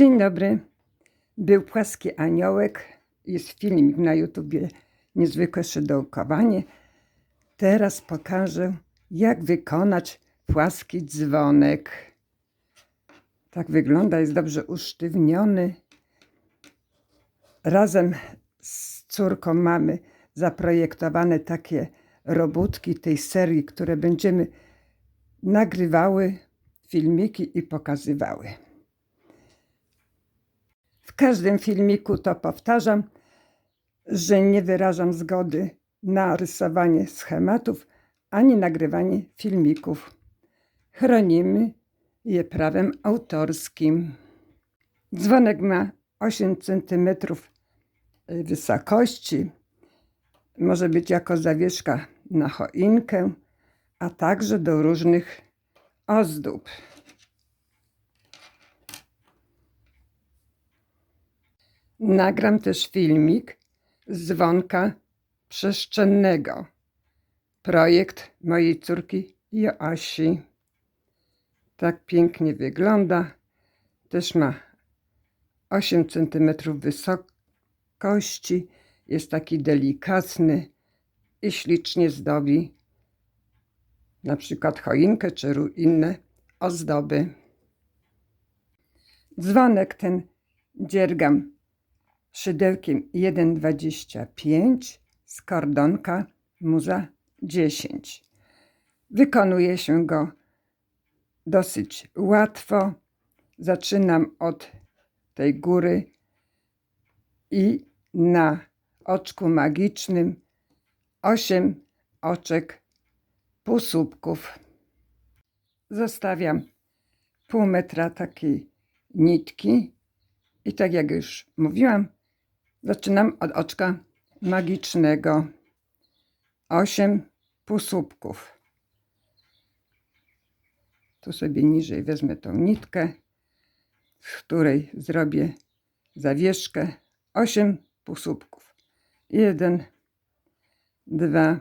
Dzień dobry. Był płaski aniołek. Jest filmik na YouTubie Niezwykłe szydełkowanie. Teraz pokażę, jak wykonać płaski dzwonek. Tak wygląda, jest dobrze usztywniony. Razem z córką mamy zaprojektowane takie robótki tej serii, które będziemy nagrywały filmiki i pokazywały. Każdym filmiku to powtarzam, że nie wyrażam zgody na rysowanie schematów ani nagrywanie filmików. Chronimy je prawem autorskim. Dzwonek ma 8 cm wysokości. Może być jako zawieszka na choinkę, a także do różnych ozdób. Nagram też filmik z dzwonka przestrzennego. Projekt mojej córki Joasi. Tak pięknie wygląda. Też ma 8 cm wysokości. Jest taki delikatny i ślicznie zdobi na przykład choinkę czy inne ozdoby. Dzwonek ten dziergam szydełkiem 1,25 z kordonka muza 10. Wykonuje się go dosyć łatwo. Zaczynam od tej góry i na oczku magicznym 8 oczek półsłupków. Zostawiam pół metra takiej nitki i tak jak już mówiłam, zaczynam od oczka magicznego. 8 półsłupków. Tu sobie niżej wezmę tą nitkę, z której zrobię zawieszkę. 8 półsłupków. 1, 2,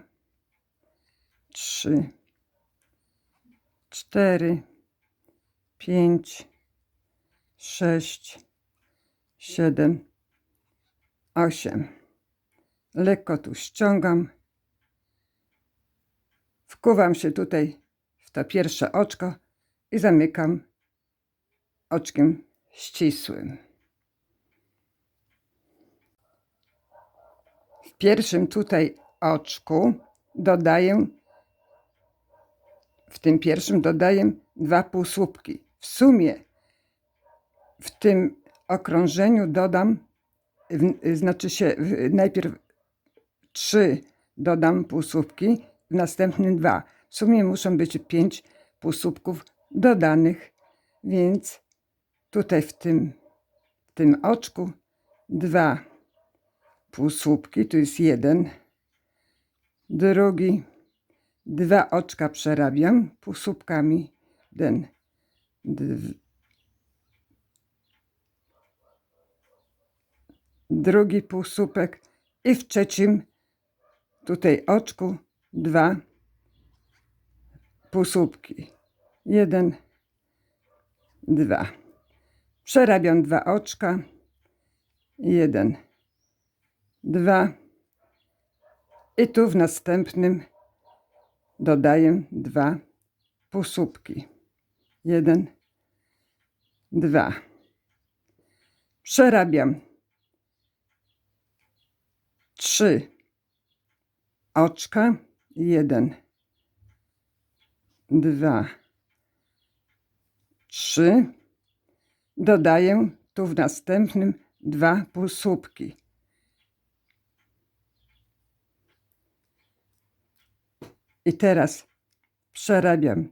3, 4, 5, 6, 7, 8. Lekko tu ściągam. Wkuwam się tutaj w to pierwsze oczko i zamykam oczkiem ścisłym. W pierwszym tutaj oczku dodaję, w tym pierwszym dodaję dwa półsłupki. W sumie w tym okrążeniu dodam, znaczy się najpierw trzy dodam półsłupki, w następnym dwa. W sumie muszą być pięć półsłupków dodanych, więc tutaj w tym, w tym oczku dwa półsłupki, tu jest jeden, drugi, dwa oczka przerabiam półsłupkami, jeden, drugi półsłupek i w trzecim tutaj oczku dwa półsłupki. Jeden, dwa. Przerabiam dwa oczka. Jeden, dwa. I tu w następnym dodaję dwa półsłupki. Jeden, dwa. Przerabiam trzy oczka. Jeden, dwa, trzy. Dodaję tu w następnym dwa półsłupki. I teraz przerabiam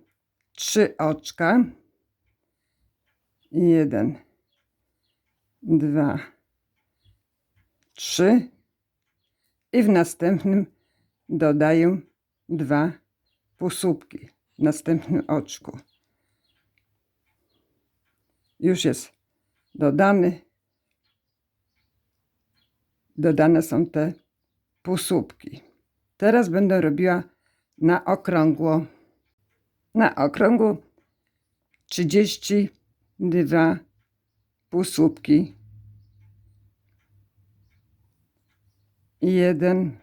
trzy oczka. Jeden, dwa, trzy. I w następnym dodaję dwa półsłupki w następnym oczku. Już jest dodany. Dodane są te półsłupki. Teraz będę robiła na okrągło. Na okrągło 32 półsłupki. Jeden,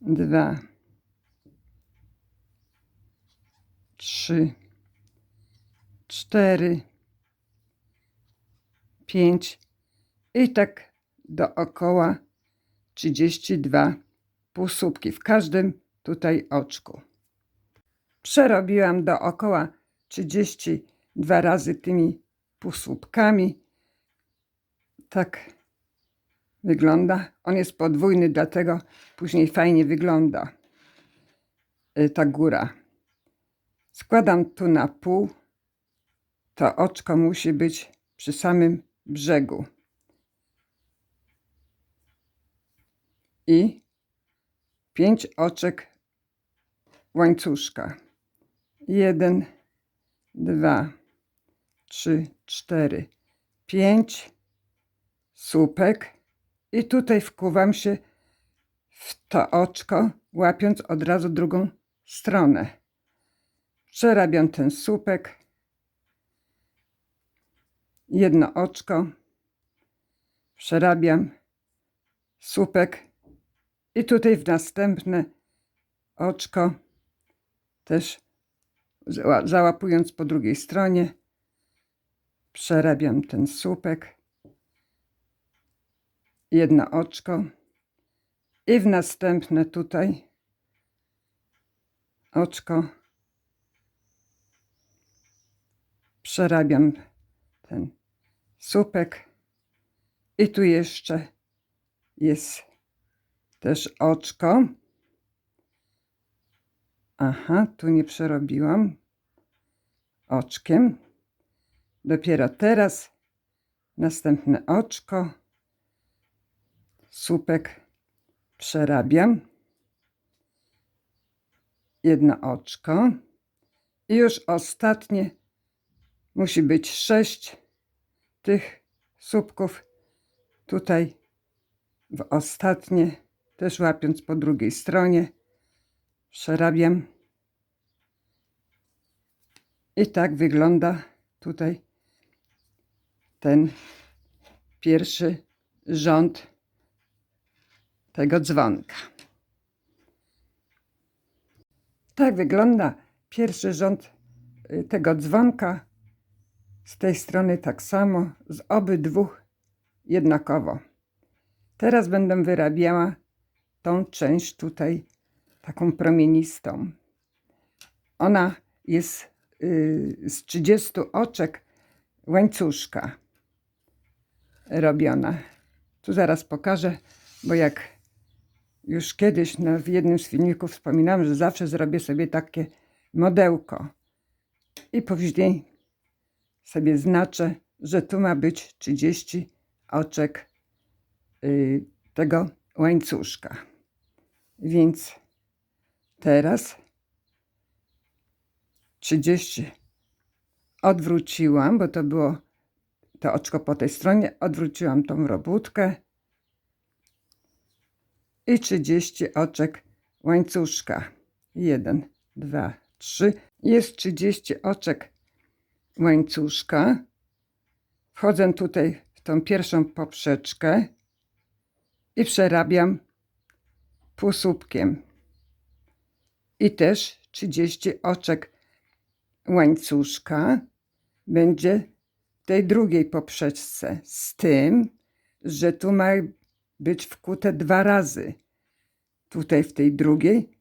dwa, trzy, cztery, pięć i tak dookoła 32 półsłupki w każdym tutaj oczku. Przerobiłam dookoła 32 razy tymi półsłupkami. Tak wygląda. On jest podwójny, dlatego później fajnie wygląda y, ta góra. Składam tu na pół. To oczko musi być przy samym brzegu. I pięć oczek łańcuszka. Jeden, dwa, trzy, cztery, pięć słupek i tutaj wkuwam się w to oczko, łapiąc od razu drugą stronę. Przerabiam ten słupek, jedno oczko, przerabiam słupek. I tutaj w następne oczko też zała- załapując po drugiej stronie. Przerabiam ten słupek jedno oczko. I w następne tutaj oczko. Przerabiam ten słupek. I tu jeszcze jest też oczko. Aha, tu nie przerobiłam. Oczkiem. Dopiero teraz następne oczko, słupek przerabiam. Jedno oczko i już ostatnie musi być sześć tych słupków tutaj w ostatnie, też łapiąc po drugiej stronie, przerabiam. I tak wygląda tutaj ten pierwszy rząd tego dzwonka. Tak wygląda pierwszy rząd y, tego dzwonka. Z tej strony tak samo, z obydwu jednakowo. Teraz będę wyrabiała tą część tutaj taką promienistą. Ona jest y, z 30 oczek łańcuszka robiona. Tu zaraz pokażę, bo jak już kiedyś no, w jednym z filmików wspominałam, że zawsze zrobię sobie takie modełko. I później sobie znaczę, że tu ma być 30 oczek y, tego łańcuszka. Więc teraz 30 odwróciłam, bo to było to oczko po tej stronie, odwróciłam tą robótkę i 30 oczek łańcuszka. 1, 2, 3. Jest 30 oczek łańcuszka. Wchodzę tutaj w tą pierwszą poprzeczkę i przerabiam półsłupkiem. I też 30 oczek łańcuszka będzie w tej drugiej poprzeczce. Z tym, że tu ma być wkute dwa razy. Tutaj w tej drugiej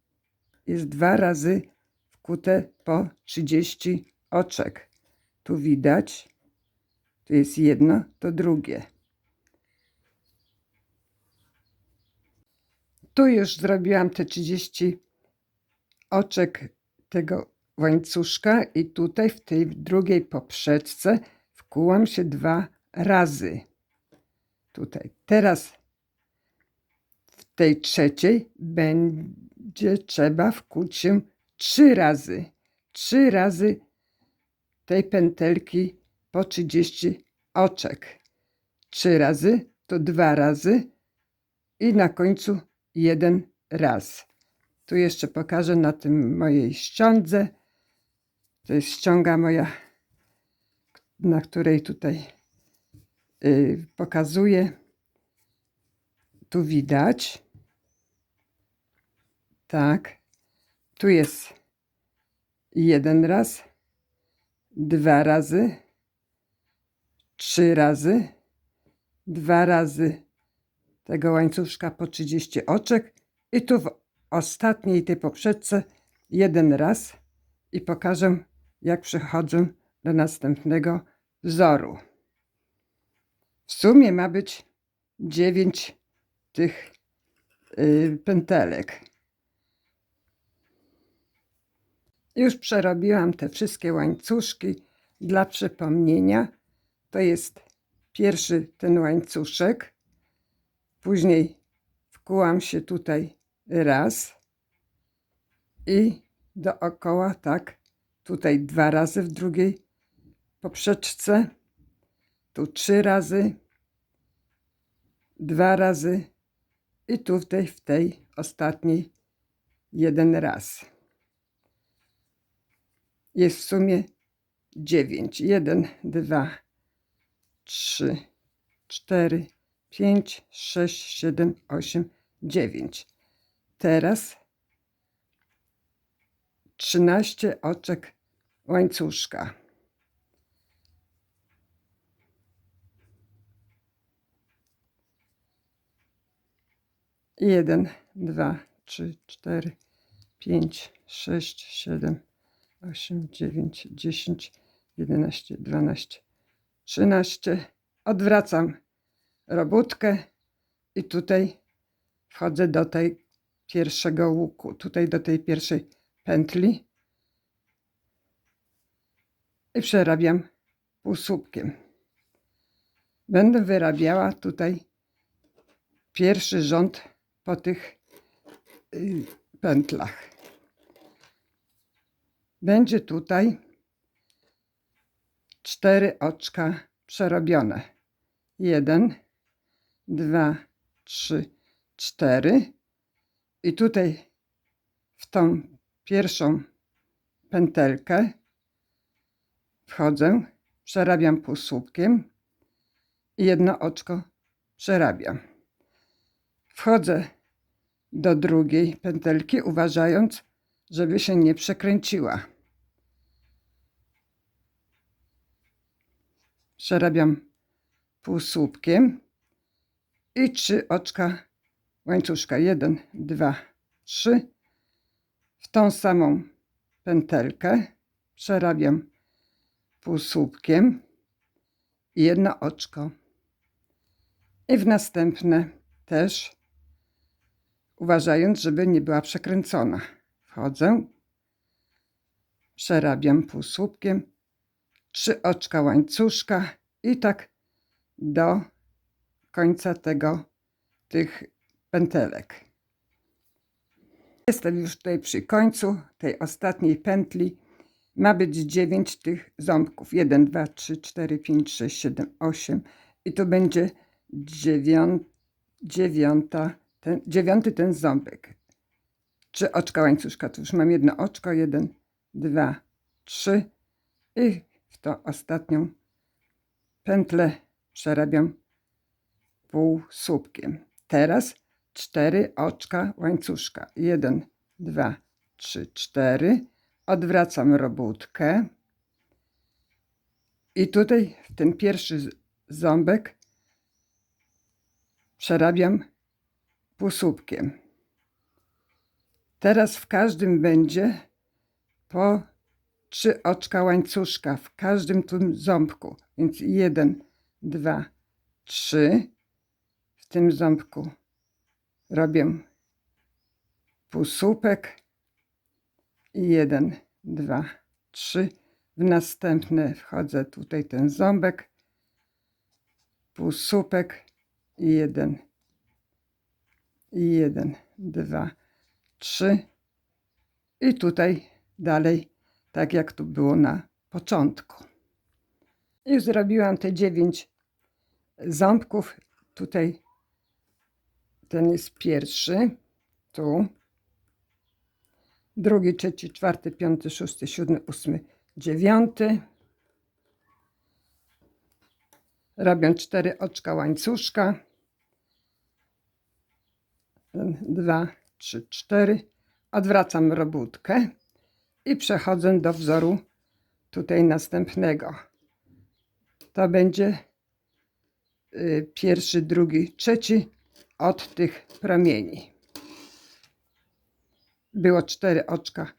jest dwa razy wkute po 30 oczek. Tu widać, tu jest jedno, to drugie. Tu już zrobiłam te 30 oczek tego łańcuszka i tutaj w tej drugiej poprzeczce wkułam się dwa razy. Tutaj. Teraz tej trzeciej będzie trzeba wkuć się trzy razy. Trzy razy tej pętelki po 30 oczek. Trzy razy to dwa razy i na końcu jeden raz. Tu jeszcze pokażę na tym mojej ściądze. To jest ściąga moja na której tutaj y, pokazuję. Tu widać. Tak. Tu jest jeden raz, dwa razy, trzy razy, dwa razy tego łańcuszka po 30 oczek i tu w ostatniej tej poprzedce jeden raz i pokażę jak przechodzę do następnego wzoru. W sumie ma być 9 tych y, pętelek. Już przerobiłam te wszystkie łańcuszki dla przypomnienia. To jest pierwszy ten łańcuszek. Później wkułam się tutaj raz i dookoła tak. Tutaj dwa razy w drugiej poprzeczce. Tu trzy razy. Dwa razy. I tu w tej, w tej ostatniej jeden raz. Jest w sumie dziewięć. Jeden, dwa, trzy, cztery, pięć, sześć, siedem, osiem, dziewięć. Teraz trzynaście oczek łańcuszka. Jeden, dwa, trzy, cztery, pięć, sześć, siedem, osiem, dziewięć, dziesięć, jedenaście, dwanaście, trzynaście. Odwracam robótkę i tutaj wchodzę do tej pierwszego łuku, tutaj do tej pierwszej pętli i przerabiam półsłupkiem. Będę wyrabiała tutaj pierwszy rząd po tych y, pętlach. Będzie tutaj cztery oczka przerobione. Jeden, dwa, trzy, cztery. I tutaj w tą pierwszą pętelkę wchodzę, przerabiam półsłupkiem i jedno oczko przerabiam. Wchodzę do drugiej pętelki, uważając, żeby się nie przekręciła. Przerabiam półsłupkiem i trzy oczka łańcuszka. Jeden, dwa, trzy. W tą samą pętelkę przerabiam półsłupkiem i jedno oczko. I w następne też, uważając, żeby nie była przekręcona. Wchodzę, przerabiam półsłupkiem, trzy oczka łańcuszka i tak do końca tego, tych pętelek. Jestem już tutaj przy końcu tej ostatniej pętli. Ma być 9 tych ząbków. 1, 2, 3, 4, 5, 6, 7, 8. I to będzie dziewią, dziewiąta, ten, dziewiąty ten ząbek. Trzy oczka łańcuszka. Tu już mam jedno oczko. Jeden, dwa, trzy. I w tą ostatnią pętlę przerabiam półsłupkiem. Teraz cztery oczka łańcuszka. Jeden, dwa, trzy, cztery. Odwracam robótkę. I tutaj w ten pierwszy ząbek przerabiam półsłupkiem. Teraz w każdym będzie po trzy oczka łańcuszka w każdym tym ząbku. Więc jeden, dwa, trzy. W tym ząbku robię półsłupek i jeden, dwa, trzy. W następne wchodzę tutaj ten ząbek, półsłupek i jeden, i jeden, dwa, trzy. I tutaj dalej, tak jak tu było na początku. Już zrobiłam te dziewięć ząbków. Tutaj ten jest pierwszy, tu. Drugi, trzeci, czwarty, piąty, szósty, siódmy, ósmy, dziewiąty. Robię cztery oczka łańcuszka. Dwa, trzy, cztery. Odwracam robótkę i przechodzę do wzoru tutaj następnego. To będzie y, pierwszy, drugi, trzeci od tych promieni. Było cztery oczka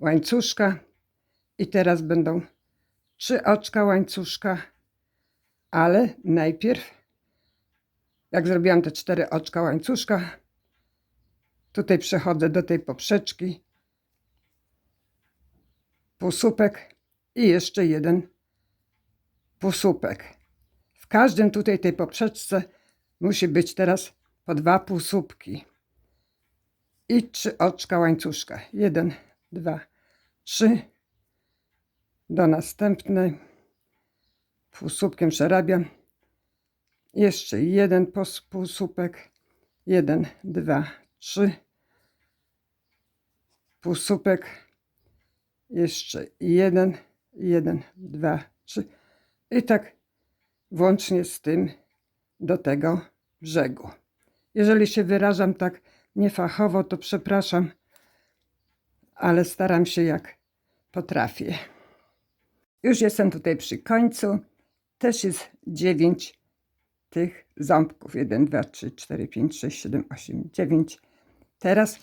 łańcuszka i teraz będą trzy oczka łańcuszka, ale najpierw jak zrobiłam te cztery oczka łańcuszka, tutaj przechodzę do tej poprzeczki, półsłupek i jeszcze jeden półsłupek. W każdym tutaj tej poprzeczce musi być teraz po dwa półsłupki i trzy oczka łańcuszka. Jeden, dwa, trzy. Do następnej półsłupkiem przerabiam. Jeszcze jeden półsłupek. Jeden, dwa, trzy. Półsłupek. Jeszcze jeden, jeden, dwa, trzy. I tak włącznie z tym do tego brzegu. Jeżeli się wyrażam tak niefachowo, to przepraszam, ale staram się jak potrafię. Już jestem tutaj przy końcu. Też jest dziewięć tych ząbków. 1, 2, 3, 4, 5, 6, 7, 8, 9. Teraz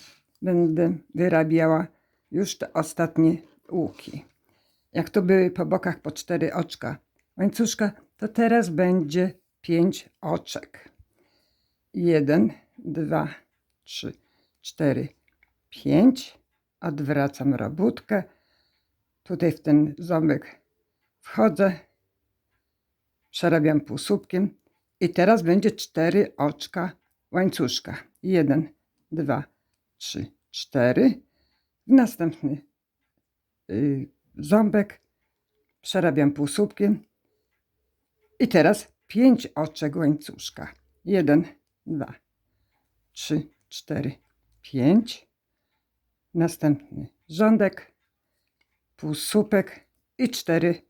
będę wyrabiała już te ostatnie łuki. Jak to były po bokach po cztery oczka łańcuszka, to teraz będzie pięć oczek. Jeden, dwa, trzy, cztery, pięć. Odwracam robótkę. Tutaj w ten ząbek wchodzę. Przerabiam półsłupkiem. I teraz będzie cztery oczka łańcuszka. Jeden, dwa, trzy, cztery. Następny y, ząbek. Przerabiam półsłupkiem. I teraz pięć oczek łańcuszka. Jeden, dwa, trzy, cztery, pięć. Następny rządek, półsłupek i cztery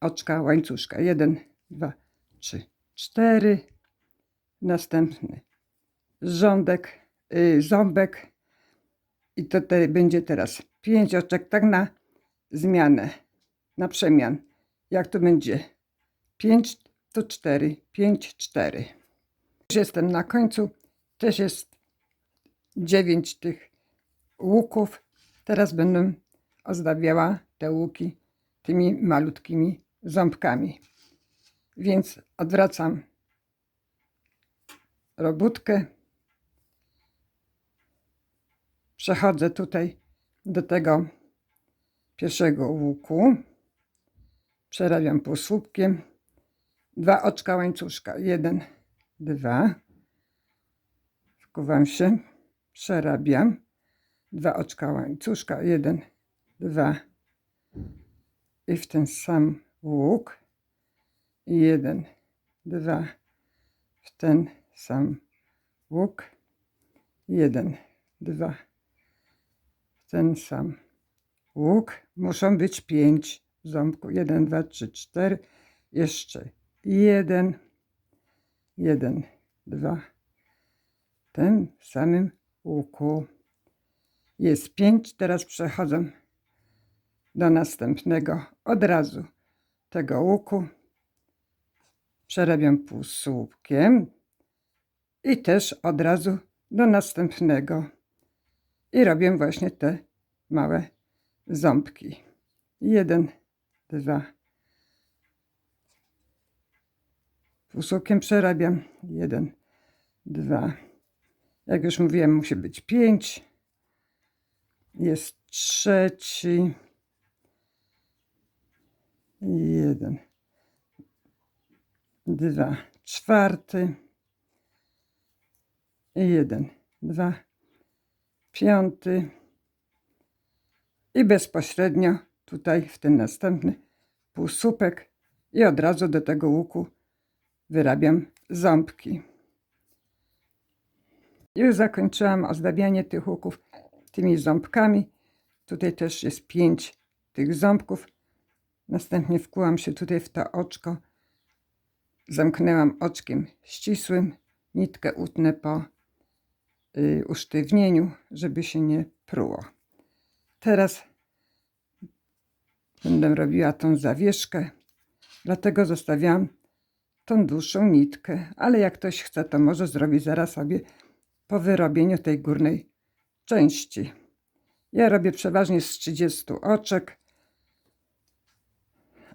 oczka łańcuszka. Jeden, dwa, trzy, cztery. Następny rządek, y, ząbek. I to te, będzie teraz pięć oczek, tak na zmianę, na przemian. Jak to będzie? Pięć to cztery, pięć, cztery. Już jestem na końcu. Też jest dziewięć tych łuków. Teraz będę ozdabiała te łuki tymi malutkimi ząbkami. Więc odwracam robótkę. Przechodzę tutaj do tego pierwszego łuku. Przerabiam półsłupkiem. Dwa oczka łańcuszka. Jeden, dwa. Wkuwam się. Przerabiam. Dwa oczka łańcuszka. Jeden, dwa. I w ten sam łuk. Jeden, dwa. W ten sam łuk. Jeden, dwa. W ten sam łuk. Muszą być pięć ząbków. Jeden, dwa, trzy, cztery. Jeszcze jeden, jeden, dwa. W tym samym łuku jest pięć. Teraz przechodzę do następnego od razu tego łuku. Przerabiam półsłupkiem i też od razu do następnego. I robię właśnie te małe ząbki. Jeden, dwa. Półsłupkiem przerabiam. Jeden, dwa. Jak już mówiłem, musi być pięć. Jest trzeci. Jeden, dwa, czwarty. Jeden, dwa, piąty. I bezpośrednio tutaj w ten następny półsłupek i od razu do tego łuku wyrabiam ząbki. Już zakończyłam ozdabianie tych łuków tymi ząbkami. Tutaj też jest pięć tych ząbków. Następnie wkułam się tutaj w to oczko zamknęłam oczkiem ścisłym, nitkę utnę po usztywnieniu, żeby się nie pruło. Teraz będę robiła tą zawieszkę, dlatego zostawiam tą dłuższą nitkę, ale jak ktoś chce, to może zrobić zaraz sobie po wyrobieniu tej górnej części. Ja robię przeważnie z 30 oczek,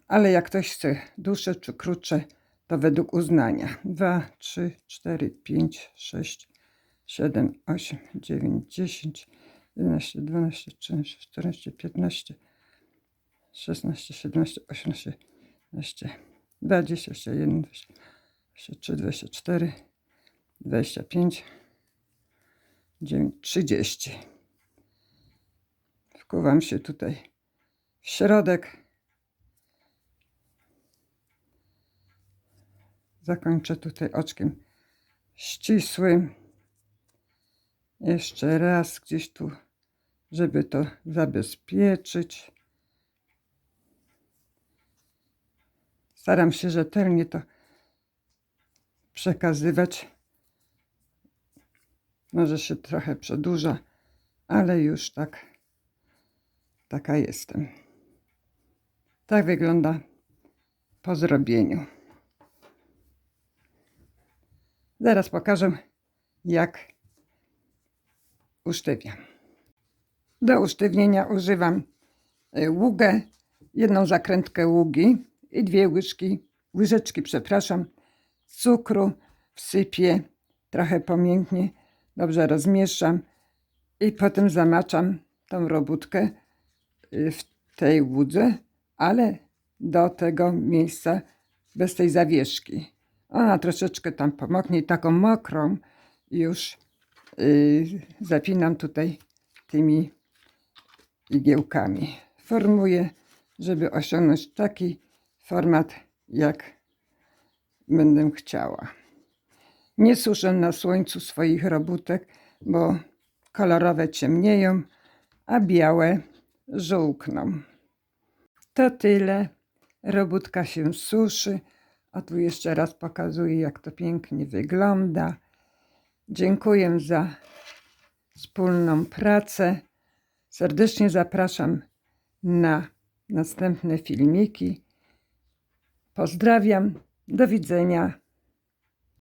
ale jak ktoś chce dłuższe czy krótsze, to według uznania. 2, 3, 4, 5, 6, 7, 8, 9, 10, 11, 12, 13, 14, 15, 16, 17, 18, 19, 20, 21, 23, 24, 25, 9, 30. Wkuwam się tutaj w środek. Zakończę tutaj oczkiem ścisłym. Jeszcze raz gdzieś tu, żeby to zabezpieczyć. Staram się rzetelnie to przekazywać. Może się trochę przedłuża, ale już tak, taka jestem. Tak wygląda po zrobieniu. Zaraz pokażę, jak usztywniam. Do usztywnienia używam y, ługę, jedną zakrętkę ługi i dwie łyżki, łyżeczki, przepraszam, cukru wsypię, trochę pomięknie, dobrze rozmieszam i potem zamaczam tą robótkę y, w tej łudze, ale do tego miejsca bez tej zawieszki. Ona troszeczkę tam pomoknie taką mokrą już zapinam tutaj tymi igiełkami. Formuję, żeby osiągnąć taki format, jak będę chciała. Nie suszę na słońcu swoich robótek, bo kolorowe ciemnieją, a białe żółkną. To tyle. Robótka się suszy. A tu jeszcze raz pokazuję, jak to pięknie wygląda. Dziękuję za wspólną pracę. Serdecznie zapraszam na następne filmiki. Pozdrawiam. Do widzenia.